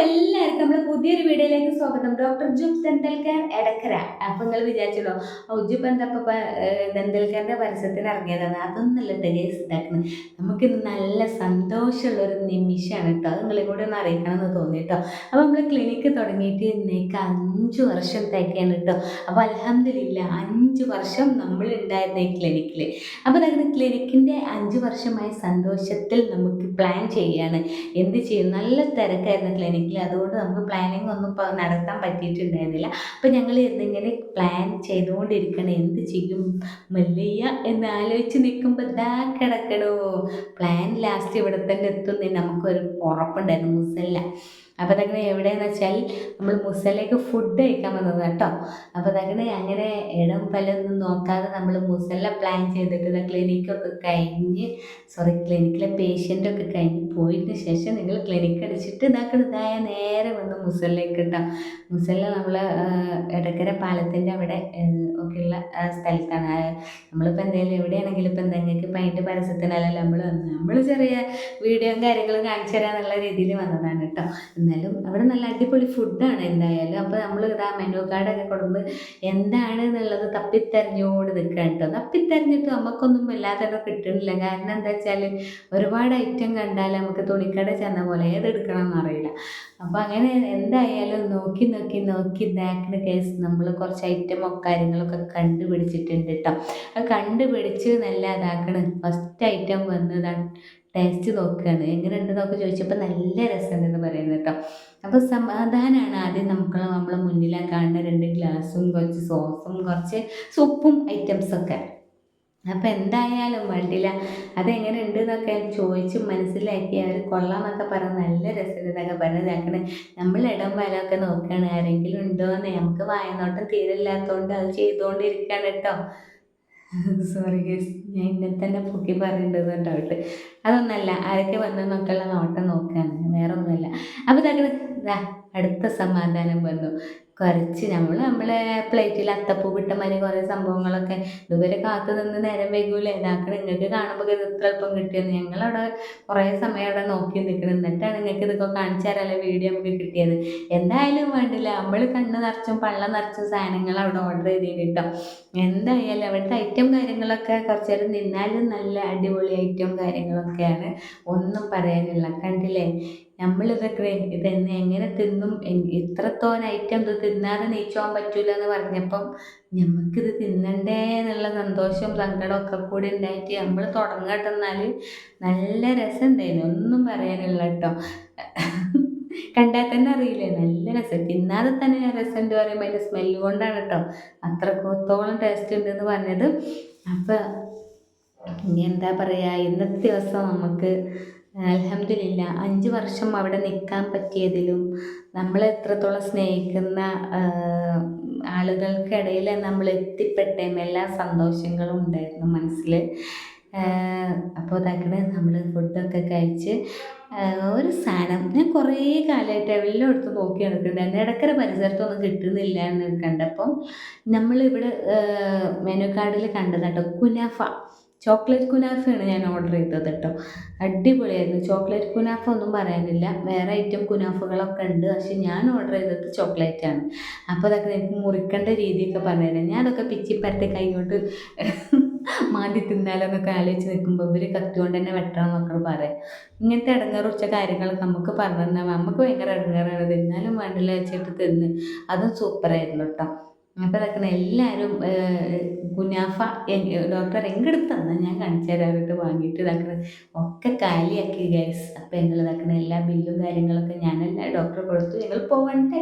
എല്ലാവർക്കും നമ്മൾ പുതിയൊരു വീഡിയോയിലേക്ക് സ്വാഗതം. ഡോക്ടർ ജുബ് ദന്തൽക്കർ എടക്കര. അപ്പോൾ നിങ്ങൾ വിചാരിച്ചല്ലോ ഔജുബ് എന്താ ഇപ്പോൾ ദന്തൽക്കറിന്റെ പരസ്യത്തിന് ഇറങ്ങിയതാണ്. അതൊന്നല്ല ടേസ് ഇതാക്കുന്നത് നമുക്കിന്ന് നല്ല സന്തോഷമുള്ള ഒരു നിമിഷമാണ് കേട്ടോ അത് നിങ്ങളെ കൂടെ ഒന്ന് അറിയിക്കണം എന്ന് തോന്നി കേട്ടോ അപ്പോൾ നമ്മൾ ക്ലിനിക്ക് തുടങ്ങിയിട്ട് ഇന്നേക്ക് അഞ്ച് വർഷം തേക്കാണ് കേട്ടോ അപ്പോൾ അലഹമില്ല അഞ്ച് വർഷം നമ്മൾ ഉണ്ടായിരുന്ന ഈ ക്ലിനിക്കിൽ അപ്പോൾ അതായത് ക്ലിനിക്കിന്റെ അഞ്ച് വർഷമായ സന്തോഷത്തിൽ നമുക്ക് പ്ലാൻ ചെയ്യാണ്. എന്ത് ചെയ്യും? നല്ല തിരക്കായിരുന്നു ക്ലിനിക്കിൽ അതുകൊണ്ട് നമുക്ക് പ്ലാനിങ് ഒന്നും നടത്താൻ പറ്റിയിട്ടുണ്ടായിരുന്നില്ല. അപ്പോൾ ഞങ്ങൾ ഇന്നിങ്ങനെ പ്ലാൻ ചെയ്തുകൊണ്ടിരിക്കണം. എന്ത് ചെയ്യും? മല്ലയ്യ എന്ന് ആലോചിച്ച് നിൽക്കുമ്പോൾ ഇതാ കിടക്കണോ. പ്ലാൻ ലാസ്റ്റ് ഇവിടെ തന്നെ എത്തുന്നേ നമുക്കൊരു ഉറപ്പുണ്ടായിരുന്നു. മുസല്ല. അപ്പോൾ തങ്ങനെ എവിടെയെന്ന് വെച്ചാൽ നമ്മൾ മുസലേക്ക് ഫുഡ് കഴിക്കാൻ വന്നത് കേട്ടോ. അപ്പോൾ തങ്ങനെ അങ്ങനെ ഇടം പലൊന്നും നോക്കാതെ നമ്മൾ മുസല പ്ലാൻ ചെയ്തിട്ട് ക്ലിനിക്കൊക്കെ കഴിഞ്ഞ് സോറി ക്ലിനിക്കിലെ പേഷ്യന്റൊക്കെ കഴിഞ്ഞ് പോയതിന് ശേഷം നിങ്ങൾ ക്ലിനിക്ക് അടിച്ചിട്ട് ഇതാക്കണതായ നേരെ വന്ന് മുസലിലേക്ക് കേട്ടോ. മുസല നമ്മൾ ഇടക്കര പാലത്തിന്റെ അവിടെ ഒക്കെയുള്ള സ്ഥലത്താണ്. നമ്മളിപ്പോൾ എന്തെങ്കിലും എവിടെയാണെങ്കിലും ഇപ്പം എന്തെങ്കിലും ഇപ്പം അതിന്റെ പരസ്യത്തിനല്ലല്ലോ നമ്മൾ നമ്മൾ ചെറിയ വീഡിയോയും കാര്യങ്ങളും കാണിച്ചു തരാമെന്നുള്ള രീതിയിൽ വന്നതാണ് കേട്ടോ. എന്നാലും അവിടെ നല്ല അടിപൊളി ഫുഡാണ് എന്തായാലും. അപ്പോൾ നമ്മൾ ഇതാ മെനു കാർഡൊക്കെ കൊടുന്ന് എന്താണ് എന്നുള്ളത് തപ്പിത്തെരഞ്ഞുകൊണ്ട് നിൽക്കാൻ കേട്ടോ തപ്പിത്തെരഞ്ഞിട്ട് നമുക്കൊന്നും വല്ലാതെ കിട്ടണില്ല. കാരണം എന്താ വെച്ചാൽ ഒരുപാട് ഐറ്റം കണ്ടാൽ നമുക്ക് തുണിക്കട ചെന്ന പോലെ ഏതെടുക്കണം എന്നറിയില്ല അപ്പോൾ അങ്ങനെ എന്തായാലും നോക്കി നോക്കി നോക്കി ഇതാക്കുന്ന കേസ് നമ്മൾ കുറച്ച് ഐറ്റമോ കാര്യങ്ങളൊക്കെ കണ്ടുപിടിച്ചിട്ടുണ്ട് കേട്ടോ അത് കണ്ടുപിടിച്ച് നല്ല ഇതാക്കണം. ഫസ്റ്റ് ഐറ്റം വന്നതാണ് ടേസ്റ്റ് നോക്കുകയാണ് എങ്ങനെയുണ്ട് എന്നൊക്കെ ചോദിച്ചപ്പോൾ നല്ല രസമുണ്ടെന്ന് പറയുന്നത് കേട്ടോ. അപ്പോൾ സമാധാനമാണ് ആദ്യം നമുക്ക് നമ്മളെ മുന്നിലാണ് കാണുന്ന രണ്ട് ഗ്ലാസും കുറച്ച് സോസും കുറച്ച് സൂപ്പും ഐറ്റംസൊക്കെ അപ്പോൾ എന്തായാലും വേണ്ടില്ല അതെങ്ങനെ ഉണ്ട് എന്നൊക്കെ ചോദിച്ച് മനസ്സിലാക്കി അവർ കൊള്ളാമെന്നൊക്കെ പറഞ്ഞ് നല്ല രസമുണ്ടെന്നൊക്കെ പറഞ്ഞ് ഇതാക്കണേ. നമ്മൾ ഇടം വലമൊക്കെ നോക്കുകയാണ് ആരെങ്കിലും ഉണ്ടോ എന്ന്. നമുക്ക് വായനോട്ടം തീരില്ലാത്തതുകൊണ്ട് അത് ചെയ്തുകൊണ്ടിരിക്കുകയാണ് കേട്ടോ. സോറി ഗേസ് ഞാൻ എന്നെ തന്നെ പൊക്കി പറയേണ്ടത് ഉണ്ടാവട്ടെ അതൊന്നല്ല ആരൊക്കെ വന്നെന്നൊക്കെയുള്ള നോട്ടം നോക്കുകയാണ് വേറെ ഒന്നുമല്ല അപ്പോൾ ഇതാ അടുത്ത സമാധാനം വന്നു. കുറച്ച് നമ്മൾ നമ്മളെ പ്ലേറ്റിൽ അത്തപ്പൂ വിട്ടമാതിരി കുറേ സംഭവങ്ങളൊക്കെ. ഇതുവരെ കാത്തു നിന്ന് നേരം വൈകൂലേ. ഇതാക്കണം നിങ്ങൾക്ക് കാണുമ്പോൾ ഇത് ഇത്ര എളുപ്പം കിട്ടിയെന്ന്. ഞങ്ങളവിടെ കുറേ സമയം അവിടെ നോക്കി നിൽക്കണം. എന്നിട്ടാണ് നിങ്ങൾക്ക് ഇതൊക്കെ കാണിച്ചു തരാനുള്ള വീഡിയോ നമുക്ക് കിട്ടിയത്. എന്തായാലും വേണ്ടില്ല. നമ്മൾ കണ്ണ് നിറച്ചും പള്ള നിറച്ചും സാധനങ്ങൾ അവിടെ ഓർഡർ ചെയ്ത് കിട്ടും എന്തായാലും അവിടുത്തെ ഐറ്റം കാര്യങ്ങളൊക്കെ കുറച്ച് നേരം നിന്നാലും നല്ല അടിപൊളി ഐറ്റം കാര്യങ്ങളൊക്കെയാണ്. ഒന്നും പറയാനില്ല. കണ്ടില്ലേ? നമ്മളിതൊക്കെ ഇതെന്നെ എങ്ങനെ തിന്നും? ഇത്രത്തോൻ ഐറ്റം ഇത് തിന്നാതെ നീച്ചോൻ പറ്റൂല എന്ന് പറഞ്ഞപ്പം നമുക്കിത് തിന്നണ്ടേ എന്നുള്ള സന്തോഷവും സങ്കടമൊക്കെ കൂടി ഉണ്ടായിട്ട് നമ്മൾ തുടങ്ങട്ടെന്നാൽ നല്ല രസം ഉണ്ടായിരുന്നു ഒന്നും പറയാനില്ല കേട്ടോ കണ്ടാൽ തന്നെ അറിയില്ലേ? നല്ല രസം. തിന്നാതെ തന്നെ ഞാൻ രസം എന്ന് പറയുമ്പോൾ അതിന്റെ സ്മെല്ല് കൊണ്ടാണ് കേട്ടോ അത്രത്തോളം ടേസ്റ്റ് ഉണ്ടെന്ന് പറഞ്ഞത്. അപ്പം ഇനി എന്താ പറയുക ഇന്നത്തെ ദിവസം നമുക്ക് അലഹമില്ല അഞ്ച് വർഷം അവിടെ നിൽക്കാൻ പറ്റിയതിലും നമ്മൾ എത്രത്തോളം സ്നേഹിക്കുന്ന ആളുകൾക്കിടയിൽ നമ്മൾ എത്തിപ്പെട്ടേം എല്ലാ സന്തോഷങ്ങളും ഉണ്ടായിരുന്നു മനസ്സിൽ അപ്പോൾ ഇതാക്കണ നമ്മൾ ഫുഡൊക്കെ കഴിച്ച് ഒരു സാധനം ഞാൻ കുറേ കാലമായിട്ട് എല്ലായിടത്തും നോക്കി നടക്കുന്നുണ്ടായിരുന്നു ഇടക്കര പരിസരത്തൊന്നും കിട്ടുന്നില്ല എന്ന് കണ്ടപ്പം നമ്മളിവിടെ മെനു കാർഡിൽ കണ്ടതാട്ടോ കുനാഫ. ചോക്ലേറ്റ് കുനാഫയാണ് ഞാൻ ഓർഡർ ചെയ്തത് കേട്ടോ. അടിപൊളിയായിരുന്നു. ചോക്ലേറ്റ് കുനാഫ ഒന്നും പറയാനില്ല. വേറെ ഐറ്റം കുനാഫകളൊക്കെ ഉണ്ട്. പക്ഷെ ഞാൻ ഓർഡർ ചെയ്തത് ചോക്ലേറ്റ് ആണ്. അപ്പോൾ അതൊക്കെ എനിക്ക് മുറിക്കേണ്ട രീതിയൊക്കെ പറഞ്ഞുതരാം ഞാൻ അതൊക്കെ പരത്തി കൈകൊണ്ട് മാന്തി തിന്നാലെന്നൊക്കെ ആലോചിച്ച് നിൽക്കുമ്പോൾ ഇവർ കത്തിക്കൊണ്ട് തന്നെ വെട്ടണം എന്നൊക്കെ പറയാം. ഇങ്ങനത്തെ ഇടങ്ങേറുച്ച കാര്യങ്ങളൊക്കെ നമുക്ക് പറഞ്ഞു തന്നാൽ നമുക്ക് ഭയങ്കര ഇടങ്ങേറാണ്. തിന്നാലും വേണ്ടില്ല വെച്ചിട്ട് തിന്ന്. അതും സൂപ്പറായിരുന്നു കേട്ടോ. അപ്പോൾ ഇതൊക്കെ എല്ലാവരും കുനാഫ ഡോക്ടർ എങ്കെടുത്ത് ഞാൻ കാണിച്ചു തരാറിട്ട് വാങ്ങിയിട്ട് ഇതാക്കണ. ഒക്കെ കാലിയാക്കി ഗൈസ് അപ്പോൾ എന്നുള്ളതാക്കണ എല്ലാ ബില്ലും കാര്യങ്ങളൊക്കെ ഞാനെല്ലാം ഡോക്ടർ കൊടുത്തു. ഞങ്ങൾ പോകണ്ട